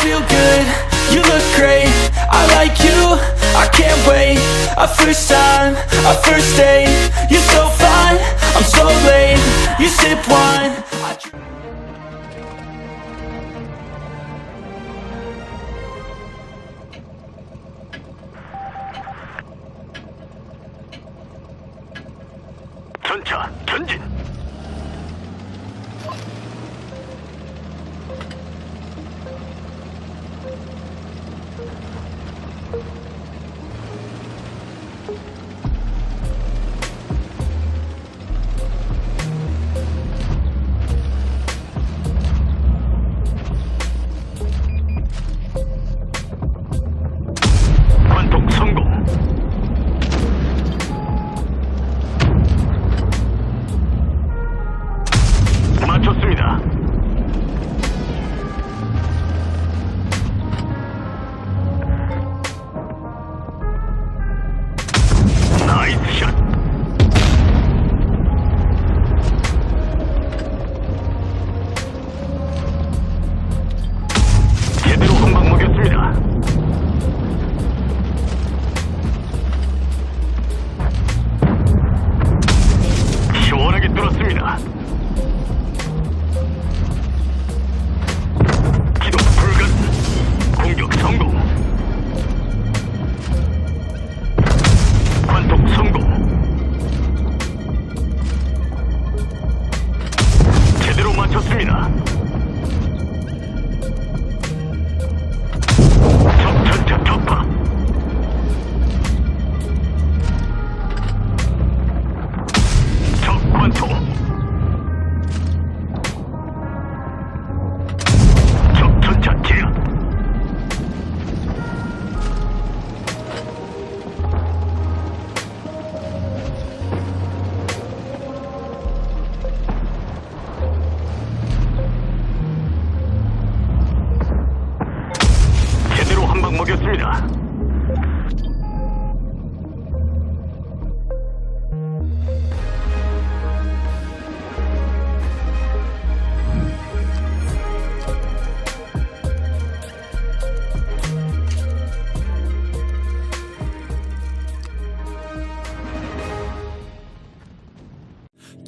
feel good, you look great I like you, I can't wait A first time, a first date You're so fine, I'm so late You sip wine I drink 전차 전진.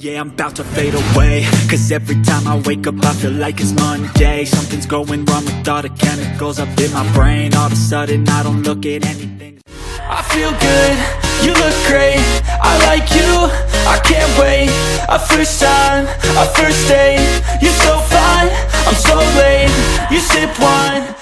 Yeah, I'm about to fade away. Cause every time I wake up I feel like it's Monday. Something's going wrong with all the chemicals up in my brain. All of a sudden I don't look at anything. I feel good, you look great. I like you, I can't wait. A first time, a first date. You're so fine, I'm so late. You sip wine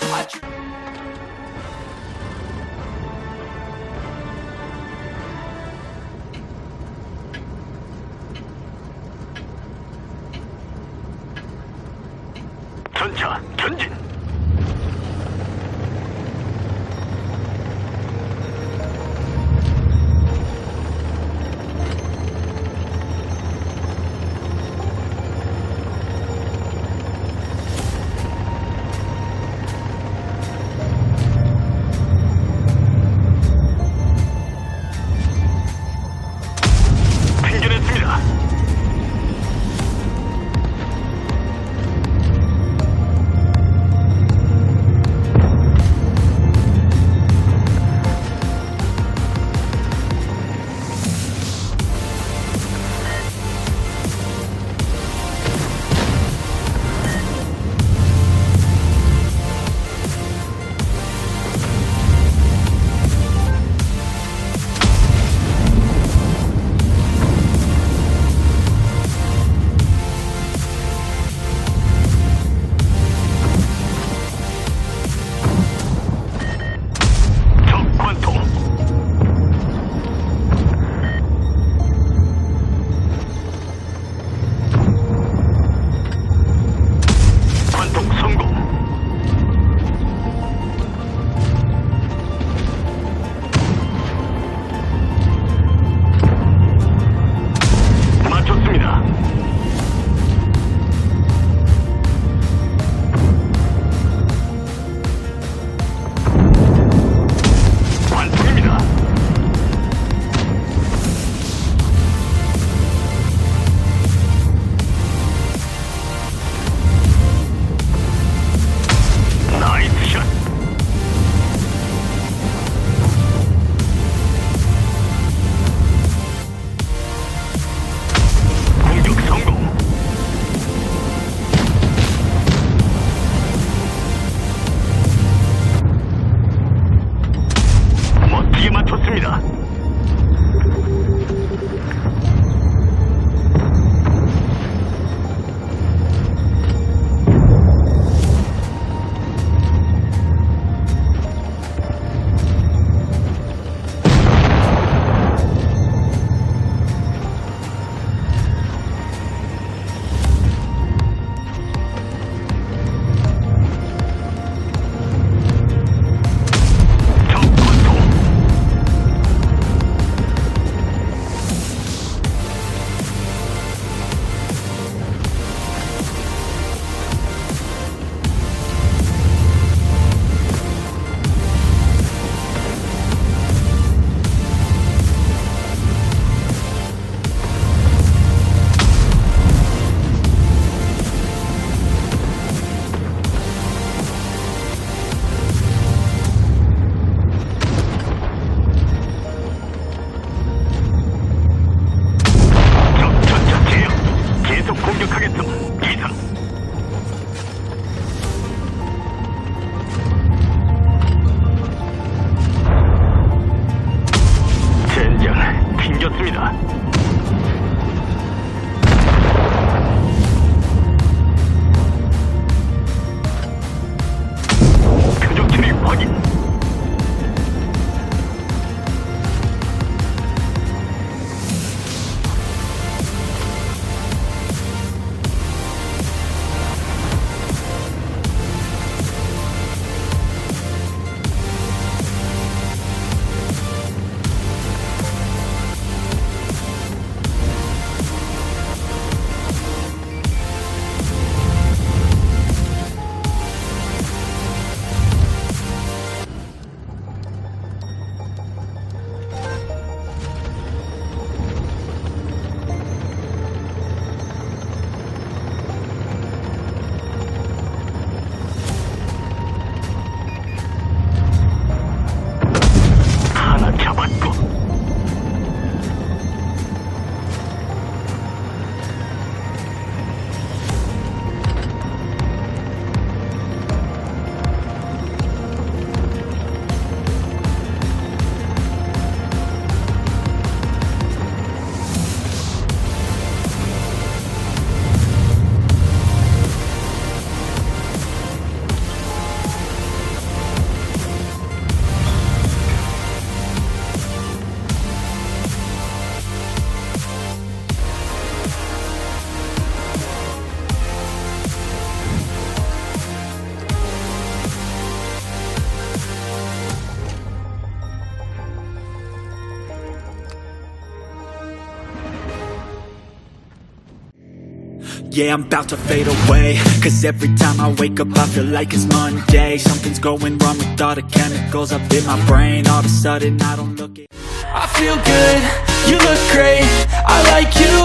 Yeah, I'm about to fade away. Cause every time I wake up I feel like it's Monday. Something's going wrong with all the chemicals up in my brain. All of a sudden I don't look it. I feel good, you look great. I like you,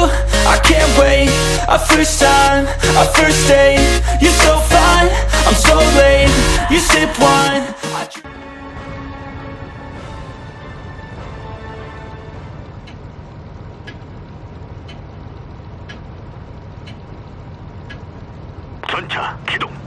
I can't wait. A first time, a first date. You're so fine, I'm so late. You sip wine 전차 기동.